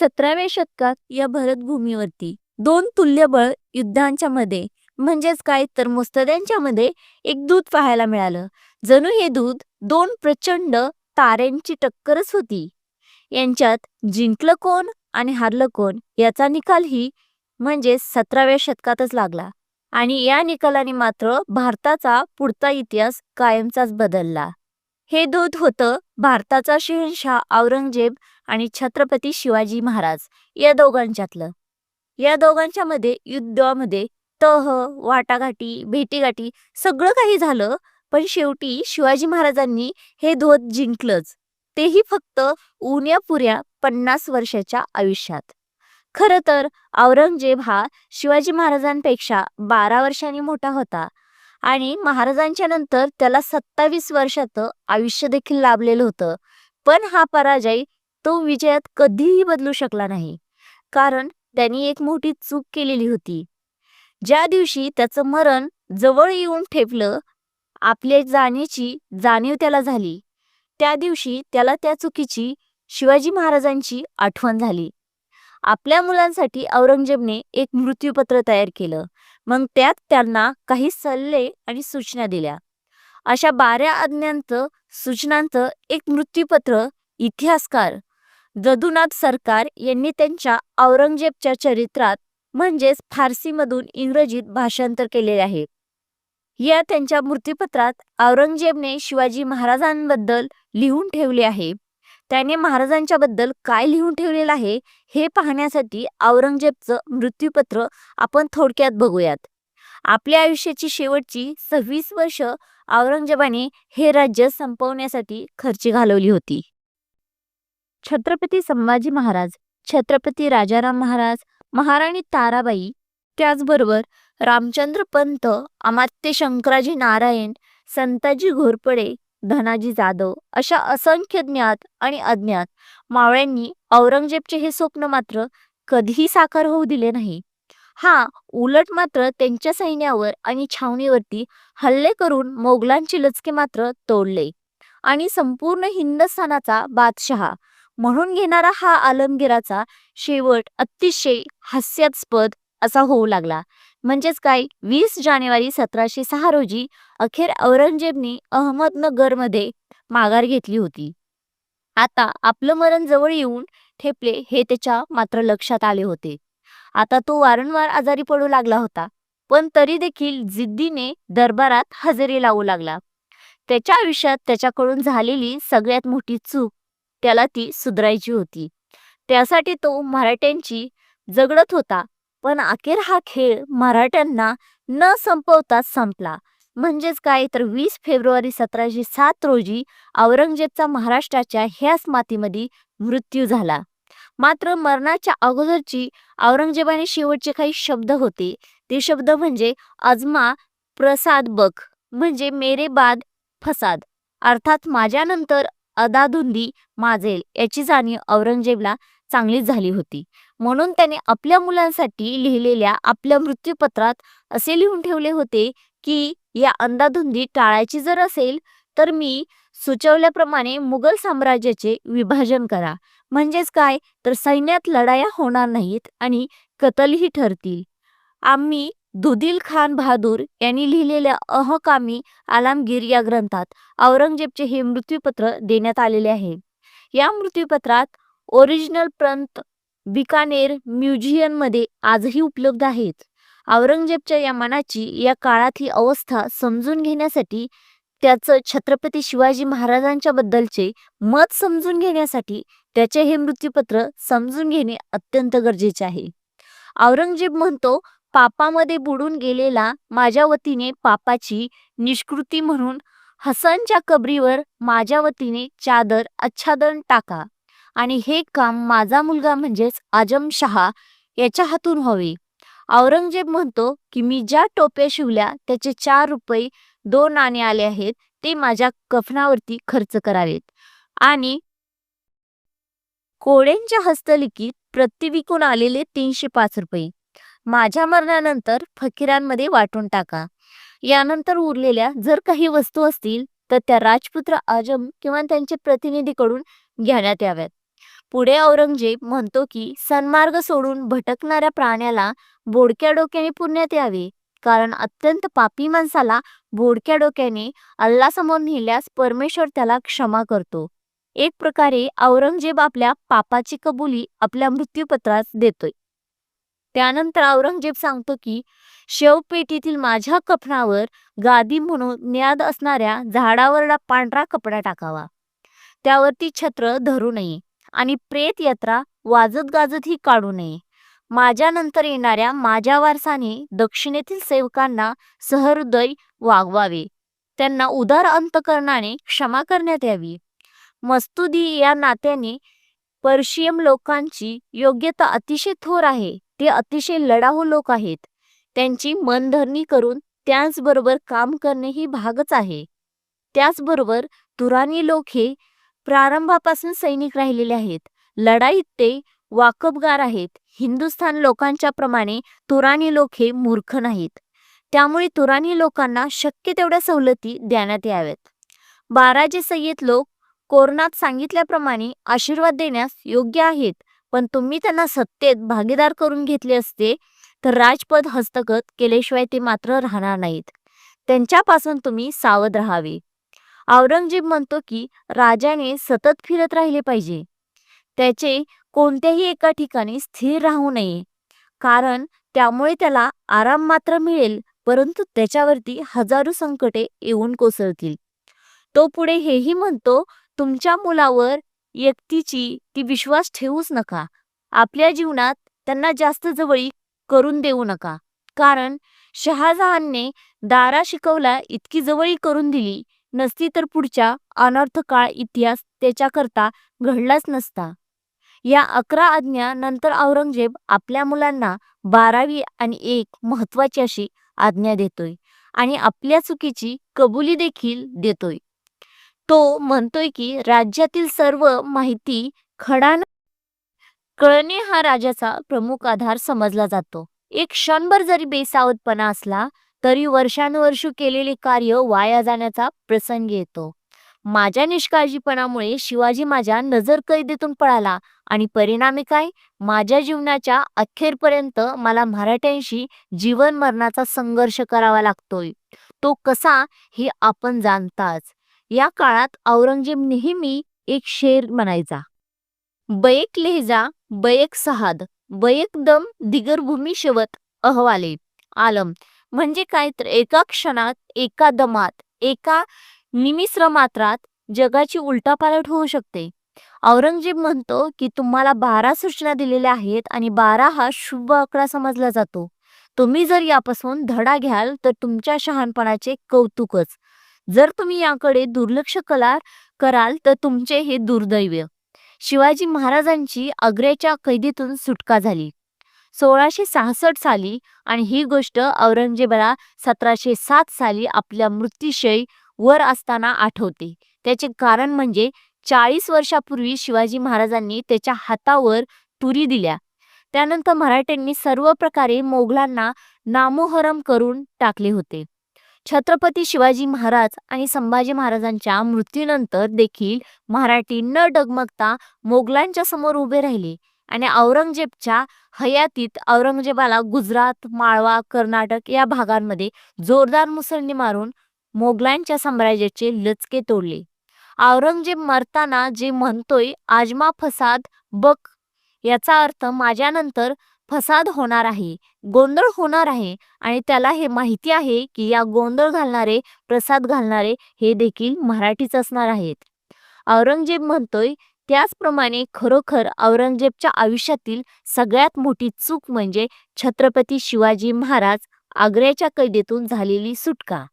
सतराव्या शतकात या भरतभूमीवरती दोन तुल्यबळ युद्धांच्या मध्ये म्हणजेच काय तर मुस्तद्यांच्या मध्ये एक दूध पाहायला मिळालं. जणू हे दूध दोन प्रचंड ताऱ्यांची टक्करच होती. यांच्यात जिंकलं कोण आणि हारलं कोण याचा निकाल ही म्हणजे सतराव्या शतकातच लागला. आणि या निकालाने मात्र भारताचा पुढचा इतिहास कायमचाच बदलला. हे दूध होतं भारताचा शहनशाह औरंगजेब आणि छत्रपती शिवाजी महाराज या दोघांच्यातलं. या दोघांच्या मध्ये युद्धामध्ये तह वाटाघाटी भेटीगाठी सगळं काही झालं पण शेवटी शिवाजी महाराजांनी हे धोत जिंकलंच. तेही फक्त उन्या पुऱ्या पन्नास वर्षाच्या आयुष्यात. खरं तर औरंगजेब हा शिवाजी महाराजांपेक्षा बारा वर्षांनी मोठा होता आणि महाराजांच्या नंतर त्याला सत्तावीस वर्षाचं आयुष्य देखील लाभलेलं होतं. पण हा पराजय तो विजयात कधीही बदलू शकला नाही. कारण त्यांनी एक मोठी चूक केलेली होती. ज्या दिवशी त्याचं मरण जवळ येऊन ठेपलं आपल्या जाण्याची जाणीव त्याला झाली. त्या दिवशी त्याला त्या चुकीची शिवाजी महाराजांची आठवण झाली. आपल्या मुलांसाठी औरंगजेबने एक मृत्यूपत्र तयार केलं. मग त्यात त्यांना काही सल्ले आणि सूचना दिल्या. अशा बाऱ्या आज्ञांचं सूचनांचं एक मृत्यूपत्र इतिहासकार जदुनाथ सरकार यांनी त्यांच्या औरंगजेबच्या चरित्रात म्हणजेच फारसीमधून इंग्रजीत भाषांतर केलेले आहे. या त्यांच्या मृत्यूपत्रात औरंगजेबने शिवाजी महाराजांबद्दल लिहून ठेवले आहे. त्याने महाराजांच्या बद्दल काय लिहून ठेवलेलं आहे हे पाहण्यासाठी औरंगजेबचं मृत्यूपत्र आपण थोडक्यात बघूयात. आपल्या आयुष्याची शेवटची सव्वीस वर्ष औरंगजेबाने हे राज्य संपवण्यासाठी खर्ची घालवली होती. छत्रपती संभाजी महाराज छत्रपती राजाराम महाराज महाराणी ताराबाई त्याचबरोबर रामचंद्र पंत अमात्य शंकराजी नारायण संताजी घोरपडे धनाजी जाधव अशा असंख्य ज्ञात आणि अज्ञात मावळ्यांनी औरंगजेबचे हे स्वप्न मात्र कधीही साकार होऊ दिले नाही. हा उलट मात्र त्यांच्या सैन्यावर आणि छावणीवरती हल्ले करून मोगलांचे लचके मात्र तोडले आणि संपूर्ण हिंदुस्थानाचा बादशहा म्हणून घेणारा हा आलमगीराचा शेवट अतिशय हास्यास्पद असा होऊ लागला. म्हणजेच काय? वीस जानेवारी सतराशे सहा रोजी अखेर औरंगजेबने अहमदनगरमध्ये माघार घेतली होती. आता आपलं मरण जवळ येऊन ठेपले हे त्याच्या मात्र लक्षात आले होते. आता तो वारंवार आजारी पडू लागला होता पण तरी देखील जिद्दीने दरबारात हजेरी लावू लागला. त्याच्या आयुष्यात त्याच्याकडून झालेली सगळ्यात मोठी चूक त्याला ती सुधारायची होती. त्यासाठी तो मराठ्यांची जगडत होता. पण अखेर हा खेळ मराठ्यांना न संपवताच संपला. म्हणजेच काय तर वीस फेब्रुवारी सतराशे सात रोजी औरंगजेबचा महाराष्ट्राच्या ह्याच मातीमध्ये मृत्यू झाला. मात्र मरणाच्या अगोदरची औरंगजेबाने शेवटचे काही शब्द होते. ते शब्द म्हणजे अजमा प्रसाद बख म्हणजे मेरे बाद फसाद. अर्थात माझ्यानंतर अदाधुंदी माजेल याची जाणीव औरंगजेबला चांगलीच झाली होती. म्हणून त्याने आपल्या मुलांसाठी लिहिलेल्या आपल्या मृत्यूपत्रात असे लिहून ठेवले होते की या अंदाधुंदी टाळायची जर असेल तर मी सुचवल्याप्रमाणे मुघल साम्राज्याचे विभाजन करा. म्हणजेच काय? तर सैन्यात लढाया होणार नाहीत आणि कतलही ठरतील. आम्ही दुदिल खान बहादूर यांनी लिहिलेल्या अहकामी आलामगीर या ग्रंथात औरंगजेबचे हे मृत्यूपत्र देण्यात आलेले आहे. या मृत्यूपत्रात ओरिजिनल प्रंत बिकानेर म्युझियममध्ये आजही उपलब्ध आहेत. औरंगजेबच्या या मनाची या काळातली अवस्था समजून घेण्यासाठी त्याचं छत्रपती शिवाजी महाराजांच्या बद्दलचे मत समजून घेण्यासाठी त्याचे हे मृत्यूपत्र समजून घेणे अत्यंत गरजेचे आहे. औरंगजेब म्हणतो पापामध्ये बुडून गेलेला माझ्या वतीने पापाची निष्कृती म्हणून हसनच्या कबरीवर माझ्या वतीने चादर आच्छादन टाका. आणि हे काम माझा मुलगा म्हणजेच आजम शहा याच्या हातून व्हावे औरंगजेब म्हणतो की मी ज्या टोप्या शिवल्या त्याचे चार रुपये दोन नाणे आले आहेत ते माझ्या कफनावरती खर्च करावेत. आणि कोडेंच्या हस्तलिखित प्रतिविकून आलेले तीनशे पाच रुपये. माझ्या मरणानंतर फकीरांमध्ये वाटून टाका. यानंतर उरलेल्या जर काही वस्तू असतील तर त्या राजपुत्र आजम किंवा त्यांचे प्रतिनिधीकडून घेण्यात याव्यात. पुढे औरंगजेब म्हणतो की सन्मार्ग सोडून भटकणाऱ्या प्राण्याला बोडक्या डोक्याने पुण्यात यावे कारण अत्यंत पापी माणसाला बोडक्या डोक्याने अल्लासमोर नेल्यास परमेश्वर त्याला क्षमा करतो. एक प्रकारे औरंगजेब आपल्या पापाची कबुली आपल्या मृत्यूपत्रात देतोय. त्यानंतर औरंगजेब सांगतो की शेवपेटीतील माझ्या कफनावर गादी म्हणून न्याद असणाऱ्या झाडावरला पांढरा कपडा टाकावा. त्यावरती छत्र धरू नये आणि प्रेत यात्रा वाजत गाजतही काढू नये. माझ्यानंतर येणाऱ्या माझ्या वारसाने दक्षिणेतील सेवकांना सहृदय वागवावे. त्यांना उदार अंतकरणाने क्षमा करण्यात यावी. मस्तुदी या नात्याने पर्शियम लोकांची योग्यता अतिशय थोर आहे. ते अतिशय लढाऊ लोक आहेत. त्यांची मनधरणी करून त्याचबरोबर काम करणे ही भागच आहे. त्याचबरोबर तुरानी लोक हे प्रारंभापासून सैनिक राहिलेले आहेत. लढाईत ते वाकबगार आहेत. हिंदुस्थान लोकांच्या प्रमाणे तुरानी लोक हे मूर्ख नाहीत. त्यामुळे तुरानी लोकांना शक्य तेवढ्या सवलती देण्यात याव्यात. बाराजे सय्यद लोक कोरणात सांगितल्याप्रमाणे आशीर्वाद देण्यास योग्य आहेत. पण तुम्ही त्यांना सत्तेत भागीदार करून घेतले असते तर राजपद हस्तगत केल्याशिवाय ते मात्र राहणार नाहीत. त्यांच्यापासून तुम्ही सावध राहावे. औरंगजेब म्हणतो की राजाने सतत फिरत राहिले पाहिजे. त्याचे कोणत्याही एका ठिकाणी स्थिर राहू नये. कारण त्यामुळे त्याला आराम मात्र मिळेल परंतु त्याच्यावरती हजारो संकटे येऊन कोसळतील. तो पुढे हेही म्हणतो तुमच्या मुलावर व्यक्तीची ती विश्वास ठेवूच नका. आपल्या जीवनात त्यांना जास्त जवळी करून देऊ नका. कारण शहाजहानने दारा शिकवला इतकी जवळी करून दिली नसती तर पुढच्या अनर्थ काळ इतिहास त्याच्याकरता घडलाच नसता. या अकरा आज्ञा नंतर औरंगजेब आपल्या मुलांना बारावी आणि एक महत्वाची अशी आज्ञा देतोय आणि आपल्या चुकीची कबुली देखील देतोय. तो म्हणतोय की राज्यातील सर्व माहिती खडान कळणे हा राजाचा प्रमुख आधार समजला जातो. एक क्षणभर जरी बेसावतपणा असला तरी वर्षानुवर्ष केलेले कार्य वाया जाण्याचा प्रसंग येतो. माझ्या निष्काळजीपणामुळे शिवाजी माझ्या नजर कैदेतून पळाला आणि परिणामी काय? माझ्या जीवनाच्या अखेरपर्यंत मला मराठ्यांशी जीवन मरणाचा संघर्ष करावा लागतोय. तो कसा हे आपण जाणताच. या काळात औरंगजेब नेहमी एक शेर म्हणायचा. बयक लेहजा बयक सहाद बयक दम दिगर भूमी शेवत अहवाले आलम. म्हणजे काय तर एका क्षणात एका दमात एका निमिश्र मात्रात जगाची उलटापालट होऊ शकते. औरंगजेब म्हणतो की तुम्हाला बारा सूचना दिलेल्या आहेत आणि बारा हा शुभ आकडा समजला जातो. तुम्ही जर यापासून धडा घ्याल तर तुमच्या शहाणपणाचे कौतुकच. जर तुम्ही याकडे दुर्लक्ष कला कराल तर तुमचे हे दुर्दैव. शिवाजी महाराजांची आग्र्याच्या कैदीतून सुटका झाली. सोळाशे सहासष्ट साली आणि ही गोष्ट औरंगजेबाला सतराशे सात साली आपल्या मृत्यूशय वर असताना आठवते. त्याचे कारण म्हणजे चाळीस वर्षापूर्वी शिवाजी महाराजांनी त्याच्या हातावर तुरी दिल्या. त्यानंतर मराठ्यांनी सर्व प्रकारे मोगलांना नामोहरम करून टाकले होते. छत्रपती शिवाजी महाराज आणि संभाजी महाराजांच्या मृत्यूनंतर देखील मराठी न डगमगता मोगलांच्या समोर उभे राहिले आणि औरंगजेबच्या हयातीत औरंगजेबाला गुजरात माळवा कर्नाटक या भागांमध्ये जोरदार मुसळणी मारून मोगलांच्या साम्राज्याचे लचके तोडले. औरंगजेब मरताना जे म्हणतोय आजमा फसाद बक याचा अर्थ माझ्यानंतर फसाद होणार आहे गोंधळ होणार आहे आणि त्याला हे माहिती आहे की या गोंधळ घालणारे प्रसाद घालणारे हे देखील मराठीच असणार आहेत. औरंगजेब म्हणतोय त्याचप्रमाणे खरोखर औरंगजेबच्या आयुष्यातील सगळ्यात मोठी चूक म्हणजे छत्रपती शिवाजी महाराज आग्र्याच्या कैदेतून झालेली सुटका.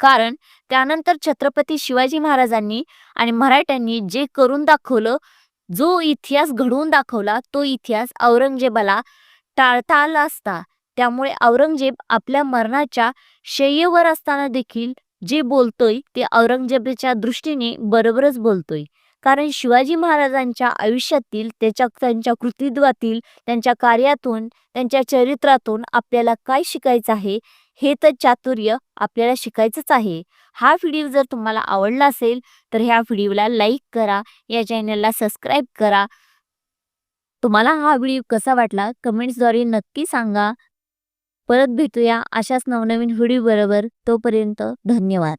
कारण त्यानंतर छत्रपती शिवाजी महाराजांनी आणि मराठ्यांनी जे करून दाखवलं जो इतिहास घडवून दाखवला तो इतिहास औरंगजेबाला टाळता आला असता. त्यामुळे औरंगजेब आपल्या मरणाच्या शय्येवर असताना देखील जे बोलतोय ते औरंगजेबाच्या दृष्टीने बरोबरच बोलतोय. कारण शिवाजी महाराजांच्या आयुष्यातील त्याच्या त्यांच्या कृतित्वातील त्यांच्या कार्यातून त्यांच्या चरित्रातून आपल्याला काय शिकायचं आहे हे तर चातुर्य आपल्याला शिकायचंच आहे. हा व्हिडिओ जर तुम्हाला आवडला असेल तर ह्या व्हिडिओला लाईक करा या चॅनलला सबस्क्राईब करा. तुम्हाला हा व्हिडिओ कसा वाटला कमेंट्सद्वारे नक्की सांगा. परत भेटूया अशाच नवनवीन व्हिडिओ बरोबर. तोपर्यंत धन्यवाद.